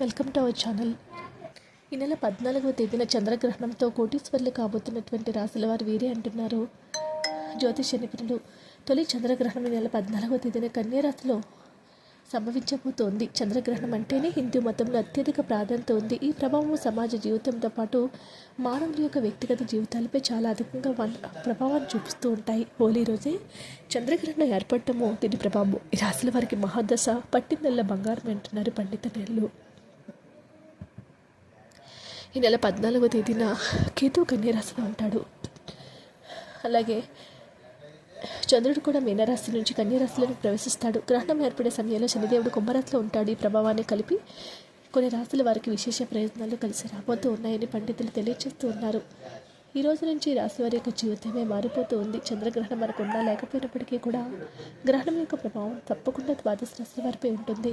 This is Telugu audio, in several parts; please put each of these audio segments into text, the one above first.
Welcome to our channel. ఈ నెల పద్నాలుగవ తేదీన చంద్రగ్రహణంతో కోటీశ్వర్లు కాబోతున్నటువంటి రాశుల వారు వీరే అంటున్నారు. జ్యోతిష నిపుణులు తొలి చంద్రగ్రహణం ఈ నెల పద్నాలుగవ తేదీన కన్యారాశిలో సంభవించబోతోంది. చంద్రగ్రహణం అంటేనే హిందూ మతంలో అత్యధిక ప్రాధాన్యత ఉంది. ఈ ప్రభావం సమాజ జీవితంతో పాటు మానవుల యొక్క వ్యక్తిగత జీవితాలపై చాలా అధికంగా ప్రభావాన్ని చూపిస్తూ ఉంటాయి. హోలీ రోజే చంద్రగ్రహణం ఏర్పడటము దీని ప్రభావం ఈ రాశుల వారికి మహాదశ పట్టిందల్ల బంగారం అంటున్నారు పండిత నేళ్ళు ఈ నెల పద్నాలుగవ తేదీన కేతు కన్యరాశిలో ఉంటాడు. అలాగే చంద్రుడు కూడా మీనరాశి నుంచి కన్యరాశిలోకి ప్రవేశిస్తాడు. గ్రహణం ఏర్పడే సమయంలో శనిదేవుడు కుంభరాశిలో ఉంటాడు. ఈ ప్రభావాన్ని కలిపి కొన్ని రాశుల వారికి విశేష ప్రయోజనాలు కలిసి రాబోతూ ఉన్నాయని పండితులు తెలియజేస్తూ ఉన్నారు. ఈ రోజు నుంచి ఈ రాశి వారి యొక్క జీవితమే మారిపోతూ ఉంది. చంద్రగ్రహణం మనకు ఉన్నా లేకపోయినప్పటికీ కూడా గ్రహణం యొక్క ప్రభావం తప్పకుండా ద్వాదశ రాశుల వారిపై ఉంటుంది.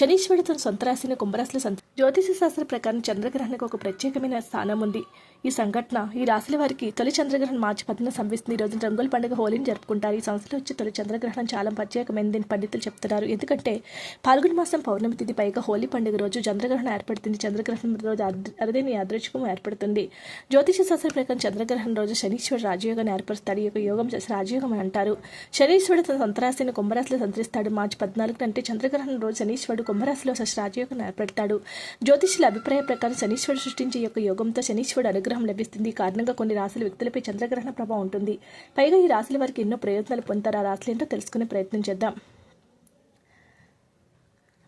శనీశ్వరుడు తన సొంత రాశిని కుంభరాశిలో సంత జ్యోతిష శాస్త్ర ప్రకారం చంద్రగ్రహణకు ఒక ప్రత్యేకమైన స్థానం ఉంది. ఈ సంఘటన ఈ రాశుల వారికి తొలి చంద్రగ్రహణం మార్చి పదిన సంభవిస్తుంది ఈ రోజు రంగుల పండుగ హోలీని జరుపుకుంటారు. ఈ సంవత్సరం వచ్చే తొలి చంద్రగ్రహణం చాలా ప్రత్యేకమైనది పండితులు చెప్తున్నారు. ఎందుకంటే పాల్గొన మాసం పౌర్ణమి తిథి పైగా హోలీ పండుగ రోజు చంద్రగ్రహణం ఏర్పడుతుంది. చంద్రగ్రహణం రోజు అర్ధ- అరుదైన యాదృచ్ఛికం ఏర్పడుతుంది. జ్యోతిష శాస్త్ర ప్రకారం చంద్రగ్రహణం రోజు శనీశ్వరుడు రాజయోగాన్ని ఏర్పరుస్తాడు. ఈ యొక్క యోగం రాజయోగం అని అంటారు. శనీశ్వరుడు తన సంతరాశిని కుంభరాశిలో సంతరిస్తాడు. మార్చి పద్నాలుగు అంటే చంద్రగ్రహణం రోజు శనీశ్వరుడు కుంభరాశిలో రాజయోగం ఏర్పడతాడు. జ్యోతిషుల అభిప్రాయ ప్రకారం శనీశ్వరుడు సృష్టించే యొక్క యోగంతో శనీశ్వరుడు అనుగ్రహం లభిస్తుంది. ఈ కారణంగా కొన్ని రాశుల వ్యక్తులపై చంద్రగ్రహణ ప్రభావం ఉంటుంది. పైగా ఈ రాశుల వారికి ఎన్నో ప్రయోజనాలు పొందుతారు. ఆ రాశులు ఏంటో తెలుసుకునే ప్రయత్నం చేద్దాం.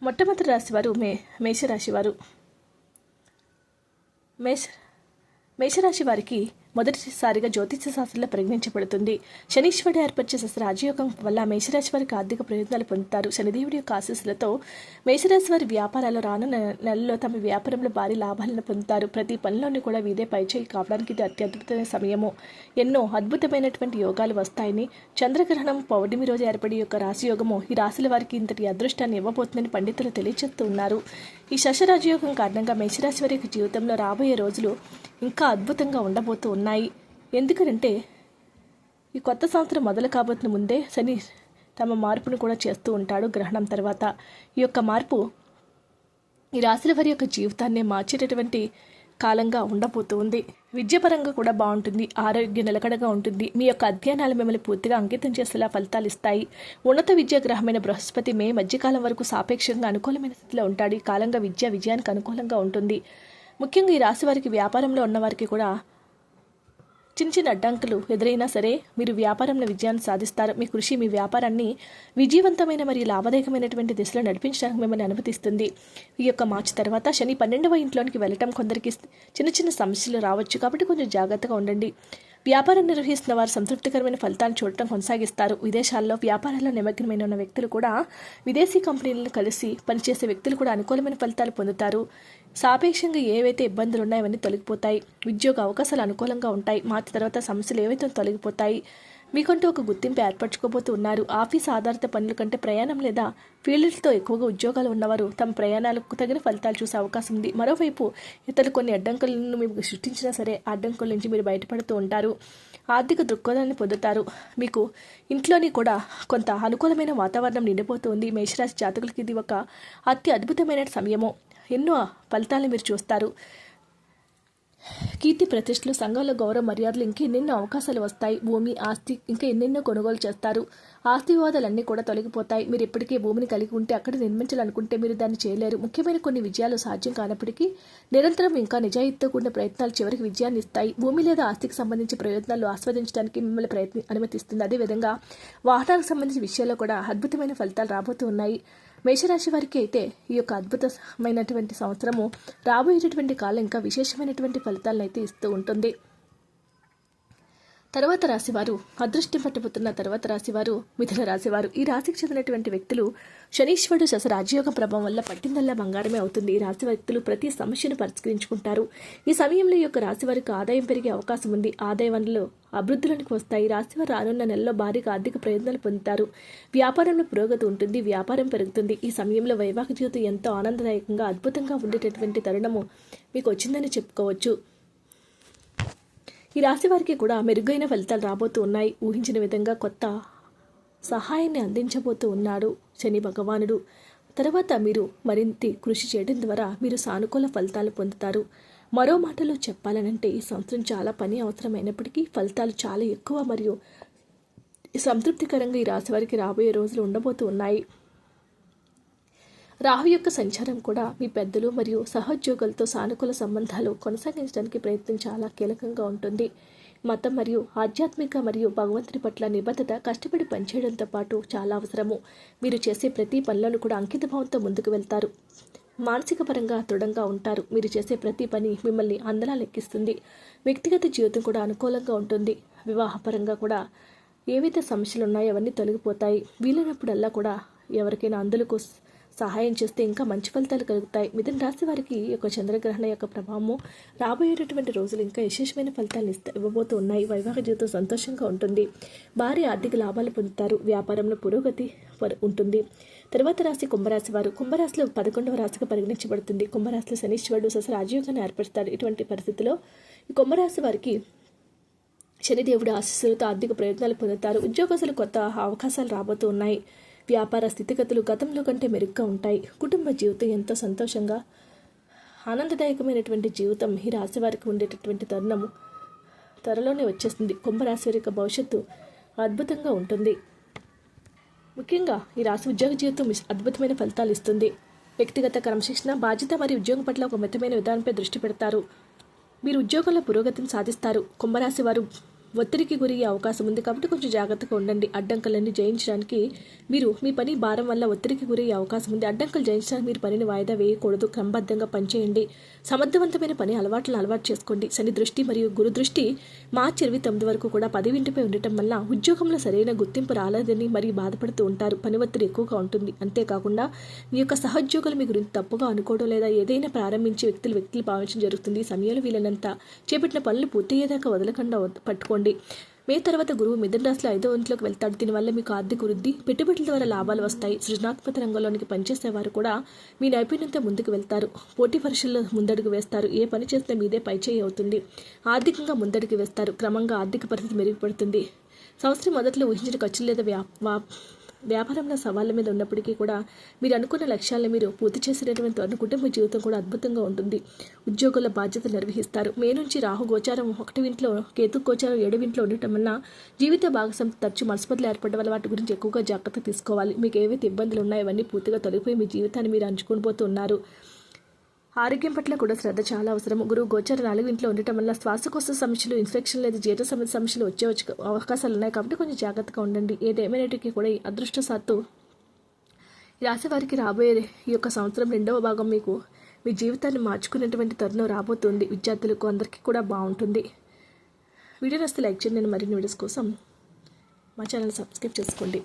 మొట్టమొదటి రాశి వారు మే మేషరాశి వారు. మేష మేషరాశి వారికి మొదటిసారిగా జ్యోతిష శాస్త్రంలో పరిగణించబడుతుంది. శనీశ్వరుడు ఏర్పరిచే శస్త్ర రాజయోగం వల్ల మేషరాశి వారికి ఆర్థిక ప్రయోజనాలు పొందుతారు. శనిదేవుడి యొక్క ఆశీస్సులతో మేషరాశి వారి వ్యాపారాలు రానున్న నెలలో తమ వ్యాపారంలో భారీ లాభాలను పొందుతారు. ప్రతి పనిలోని కూడా వీదే పైచేయి కావడానికి ఇది అత్యద్భుతమైన సమయము. ఎన్నో అద్భుతమైనటువంటి యోగాలు వస్తాయని చంద్రగ్రహణం పౌర్ణమి రోజు ఏర్పడే యొక్క రాశియోగము ఈ రాశుల వారికి ఇంతటి అదృష్టాన్ని ఇవ్వబోతుందని పండితులు తెలియజేస్తూ ఉన్నారు ఈ శశరాజయోగం కారణంగా మేషరాశి వారి యొక్క జీవితంలో రాబోయే రోజులు ఇంకా అద్భుతంగా ఉండబోతూ ఉన్నాయి. ఎందుకంటే ఈ కొత్త సంవత్సరం మొదలు కాబోతున్న ముందే శని తమ మార్పును కూడా చేస్తూ ఉంటాడు గ్రహణం తర్వాత. ఈ యొక్క మార్పు ఈ రాశుల వారి యొక్క జీవితాన్ని మార్చేటటువంటి కాలంగా ఉండబోతుంది విద్యాపరంగా కూడా బాగుంటుంది. ఆరోగ్య నిలకడగా ఉంటుంది. మీ యొక్క అధ్యయనాలు మిమ్మల్ని పూర్తిగా అంకితం చేసేలా ఫలితాలు ఇస్తాయి. ఉన్నత విద్యా గ్రహమైన బృహస్పతి మే మధ్యకాలం వరకు సాపేక్షంగా అనుకూలమైన స్థితిలో ఉంటాడు. ఈ కాలంగా విద్య విజయానికి అనుకూలంగా ఉంటుంది. ముఖ్యంగా ఈ రాశి వారికి వ్యాపారంలో ఉన్నవారికి కూడా చిన్న చిన్న అడ్డంకులు ఎదురైనా సరే మీరు వ్యాపారంలో విజయాన్ని సాధిస్తారు. మీ కృషి మీ వ్యాపారాన్ని విజయవంతమైన మరియు లాభదాయకమైనటువంటి దిశలో నడిపించడానికి మిమ్మల్ని అనుమతిస్తుంది. ఈ యొక్క మార్చి తర్వాత శని పన్నెండవ ఇంట్లోనికి వెళ్ళటం కొందరికి చిన్న చిన్న సమస్యలు రావచ్చు. కాబట్టి కొంచెం జాగ్రత్తగా ఉండండి. వ్యాపారం నిర్వహిస్తున్న వారు సంతృప్తికరమైన ఫలితాలు చూడటం కొనసాగిస్తారు. విదేశాల్లో వ్యాపారాల్లో నిమగ్నమైన ఉన్న వ్యక్తులు కూడా విదేశీ కంపెనీలను కలిసి పనిచేసే వ్యక్తులు కూడా అనుకూలమైన ఫలితాలు పొందుతారు. సాపేక్షంగా ఏవైతే ఇబ్బందులు ఉన్నాయో అవన్నీ తొలగిపోతాయి. ఉద్యోగ అవకాశాలు అనుకూలంగా ఉంటాయి. మార్చి తర్వాత సమస్యలు ఏవైతే తొలగిపోతాయి. మీకంటూ ఒక గుర్తింపు ఏర్పరచుకోబోతూ ఉన్నారు. ఆఫీస్ ఆధారిత పనుల కంటే ప్రయాణం లేదా ఫీల్డ్స్తో ఎక్కువగా ఉద్యోగాలు ఉన్నవారు తమ ప్రయాణాలకు తగిన ఫలితాలు చూసే అవకాశం ఉంది. మరోవైపు ఇతరులు కొన్ని అడ్డంకులను మీకు సృష్టించినా సరే అడ్డంకుల నుంచి మీరు బయటపడుతూ ఉంటారు. ఆర్థిక దృక్కోణాన్ని పొందుతారు. మీకు ఇంట్లోని కూడా కొంత అనుకూలమైన వాతావరణం నిండిపోతుంది. మేషరాశి జాతకులకి ఇది ఒక అతి అద్భుతమైన సమయము. ఎన్నో ఫలితాలను మీరు చూస్తారు. కీర్తి ప్రతిష్టలు సంఘంలో గౌరవ మర్యాదలు ఇంకా ఎన్నెన్నో అవకాశాలు వస్తాయి. భూమి ఆస్తి ఇంకా ఎన్నెన్నో కొనుగోలు చేస్తారు. ఆస్తి వివాదాలన్నీ కూడా తొలగిపోతాయి. మీరు ఇప్పటికే భూమిని కలిగి ఉంటే అక్కడ నిర్మించాలనుకుంటే మీరు దాన్ని చేయలేరు. ముఖ్యమైన కొన్ని విజయాలు సాధ్యం కానప్పటికీ నిరంతరం ఇంకా నిజాయితీతో కూడిన ప్రయత్నాలు చివరికి విజయాన్ని ఇస్తాయి. భూమి లేదా ఆస్తికి సంబంధించి ప్రయోజనాలు ఆస్వాదించడానికి మిమ్మల్ని ప్రయత్ని అనుమతిస్తుంది. అదేవిధంగా వాహనాలకు సంబంధించిన విషయాల్లో కూడా అద్భుతమైన ఫలితాలు రాబోతున్నాయి మేషరాశి వారికి అయితే ఈ యొక్క అద్భుతమైనటువంటి సంవత్సరము రాబోయేటటువంటి కాలం ఇంకా విశేషమైనటువంటి ఫలితాలను అయితే ఇస్తూ ఉంటుంది. తర్వాత రాశివారు అదృష్టం పట్టుబోతున్న తర్వాత రాశివారు మిథున రాశివారు. ఈ రాశికి చెందినటువంటి వ్యక్తులు శనీశ్వరుడు శశ రాజయోగ ప్రభావం వల్ల పట్టిందల్లా బంగారమే అవుతుంది. ఈ రాశి వ్యక్తులు ప్రతి సమస్యను పరిష్కరించుకుంటారు. ఈ సమయంలో ఈ యొక్క రాశి వారికి ఆదాయం పెరిగే అవకాశం ఉంది. ఆదాయ వనరులు అభివృద్ధిలోనికి వస్తాయి. రాశివారు రానున్న నెలలో భారీగా ఆర్థిక ప్రయోజనాలు పొందుతారు. వ్యాపారంలో పురోగతి ఉంటుంది. వ్యాపారం పెరుగుతుంది. ఈ సమయంలో వైవాహిక జీవితం ఎంతో ఆనందదాయకంగా అద్భుతంగా ఉండేటటువంటి తరుణము మీకు వచ్చిందని చెప్పుకోవచ్చు. ఈ రాశి వారికి కూడా మెరుగైన ఫలితాలు రాబోతూ ఉన్నాయి. ఊహించిన విధంగా కొత్త సహాయాన్ని అందించబోతూ ఉన్నాడు శని భగవానుడు. తర్వాత మీరు మరింత కృషి చేయడం ద్వారా మీరు సానుకూల ఫలితాలు పొందుతారు. మరో మాటలో చెప్పాలనంటే ఈ సంవత్సరం చాలా పని అవసరమైనప్పటికీ ఫలితాలు చాలా ఎక్కువ మరియు సంతృప్తికరంగా ఈ రాశి వారికి రాబోయే రోజులు ఉండబోతూ ఉన్నాయి. రాహు యొక్క సంచారం కూడా మీ పెద్దలు మరియు సహోద్యోగులతో సానుకూల సంబంధాలు కొనసాగించడానికి ప్రయత్నం చాలా కీలకంగా ఉంటుంది. మతం మరియు ఆధ్యాత్మిక మరియు భగవంతుని పట్ల నిబద్ధత కష్టపడి పనిచేయడంతో పాటు చాలా అవసరము. మీరు చేసే ప్రతి పనులను కూడా అంకితభావంతో ముందుకు వెళ్తారు. మానసిక పరంగా దృఢంగా ఉంటారు. మీరు చేసే ప్రతి పని మిమ్మల్ని అందలా లెక్కిస్తుంది. వ్యక్తిగత జీవితం కూడా అనుకూలంగా ఉంటుంది. వివాహపరంగా కూడా ఏవైతే సమస్యలు ఉన్నాయో అవన్నీ తొలగిపోతాయి. వీలైనప్పుడల్లా కూడా ఎవరికైనా అందులకు సహాయం చేస్తే ఇంకా మంచి ఫలితాలు కలుగుతాయి. మిథున రాశి వారికి యొక్క చంద్రగ్రహణ యొక్క ప్రభావము రాబోయేటటువంటి రోజులు ఇంకా విశేషమైన ఫలితాలు ఇస్తా ఇవ్వబోతూ ఉన్నాయి వైవాహిక జీవితం సంతోషంగా ఉంటుంది. భారీ ఆర్థిక లాభాలు పొందుతారు. వ్యాపారంలో పురోగతి ఉంటుంది. తర్వాత రాశి కుంభరాశి వారు. కుంభరాశిలో పదకొండవ రాశిగా పరిగణించబడుతుంది. కుంభరాశిలో శనీశ్వరుడు సస రాజయోగాన్ని ఏర్పరుస్తాడు. ఇటువంటి పరిస్థితిలో ఈ కుంభరాశి వారికి శనిదేవుడు ఆశీస్సులతో ఆర్థిక ప్రయత్నాలు పొందుతారు. ఉద్యోగస్తులు కొత్త అవకాశాలు రాబోతూ ఉన్నాయి వ్యాపార స్థితిగతులు గతంలో కంటే మెరుగ్గా ఉంటాయి. కుటుంబ జీవితం ఎంతో సంతోషంగా ఆనందదాయకమైనటువంటి జీవితం ఈ రాశి వారికి ఉండేటటువంటి తరుణము త్వరలోనే వచ్చేస్తుంది. కుంభరాశి వారి యొక్క భవిష్యత్తు అద్భుతంగా ఉంటుంది. ముఖ్యంగా ఈ రాశి ఉద్యోగ జీవితం అద్భుతమైన ఫలితాలు ఇస్తుంది. వ్యక్తిగత క్రమశిక్షణ బాధ్యత మరియు ఉద్యోగం పట్ల ఒక మితమైన విధానంపై దృష్టి పెడతారు. మీరు ఉద్యోగంలో పురోగతిని సాధిస్తారు. కుంభరాశి వారు ఒత్తిడికి గురయ్యే అవకాశం ఉంది కాబట్టి కొంచెం జాగ్రత్తగా ఉండండి. అడ్డంకులన్నీ జయించడానికి మీరు మీ పని భారం వల్ల ఒత్తిడికి గురయ్యే అవకాశం ఉంది. అడ్డంకులు జయించడానికి మీరు పనిని వాయిదా వేయకూడదు. క్రమబద్ధంగా పనిచేయండి. సమర్థవంతమైన పని అలవాట్లను అలవాటు చేసుకోండి. శని దృష్టి మరియు గురు దృష్టి మార్చి ఇరవై తొమ్మిది వరకు కూడా పదివింటిపై ఉండటం వల్ల ఉద్యోగంలో సరైన గుర్తింపు రాలేదని మరియు బాధపడుతూ ఉంటారు. పని ఒత్తిడి ఎక్కువగా ఉంటుంది. అంతేకాకుండా మీ యొక్క సహోద్యోగులు మీ గురించి తప్పుగా అనుకోవడం లేదా ఏదైనా ప్రారంభించే వ్యక్తులు వ్యక్తులు భావించడం జరుగుతుంది. సమయంలో వీలైనంత చేపట్టిన పనులు పూర్తయ్యేదాకా వదలకుండా పట్టుకోండి. పట్టుకోండి మే తర్వాత గురువు మిథున రాశిలో ఐదో ఇంట్లోకి వెళ్తాడు. దీనివల్ల మీకు ఆర్థిక వృద్ధి పెట్టుబడుల ద్వారా లాభాలు వస్తాయి. సృజనాత్మక రంగంలోనికి పనిచేసేవారు కూడా మీ నైపుణ్యంతో ముందుకు వెళ్తారు. పోటీ పరీక్షల్లో ముందడుగు వేస్తారు. ఏ పని చేస్తే మీదే పైచేయి అవుతుంది. ఆర్థికంగా ముందడుగు వేస్తారు. క్రమంగా ఆర్థిక పరిస్థితి మెరుగుపడుతుంది. సంవత్సరం మొదట్లో ఊహించిన ఖర్చులు లేదా వ్యా వా- వ్యాపారంలో సవాళ్ళ మీద ఉన్నప్పటికీ కూడా మీరు అనుకున్న లక్ష్యాలను మీరు పూర్తి చేసినటువంటి త్వరణ కుటుంబ జీవితం కూడా అద్భుతంగా ఉంటుంది. ఉద్యోగుల బాధ్యతలు నిర్వహిస్తారు. మే నుంచి రాహు గోచారం ఒకటి ఇంట్లో కేతు గోచారం ఏడు ఇంట్లో ఉండటం వల్ల జీవిత భాగస్వామి తరచు మనస్పతులు ఏర్పడడం వల్ల వాటి గురించి ఎక్కువగా జాగ్రత్త తీసుకోవాలి. మీకు ఏవైతే ఇబ్బందులు ఉన్నాయో అవన్నీ పూర్తిగా తొలగిపోయి మీ జీవితాన్ని మీరు అంచుకొని పోతున్నారు ఆరోగ్యం పట్ల కూడా శ్రద్ధ చాలా అవసరం గురువు గోచర నాలుగు ఇంట్లో ఉండటం వల్ల శ్వాసకోశ సమస్యలు ఇన్ఫెక్షన్ లేదా జీర్ణ సంబంధ సమస్యలు వచ్చే వచ్చే అవకాశాలు ఉన్నాయి కాబట్టి కొంచెం జాగ్రత్తగా ఉండండి. ఏదేమైనటికీ కూడా ఈ అదృష్టశాత్తు సత్తు రాశి వారికి రాబోయే ఈ యొక్క సంవత్సరం రెండవ భాగం మీకు మీ జీవితాన్ని మార్చుకునేటువంటి తరుణం రాబోతుంది. విద్యార్థులకు అందరికీ కూడా బాగుంటుంది. వీడియో నస్తే లైక్ చేయండి. నేను మరిన్ని వీడియోస్ కోసం మా ఛానల్ సబ్స్క్రైబ్ చేసుకోండి.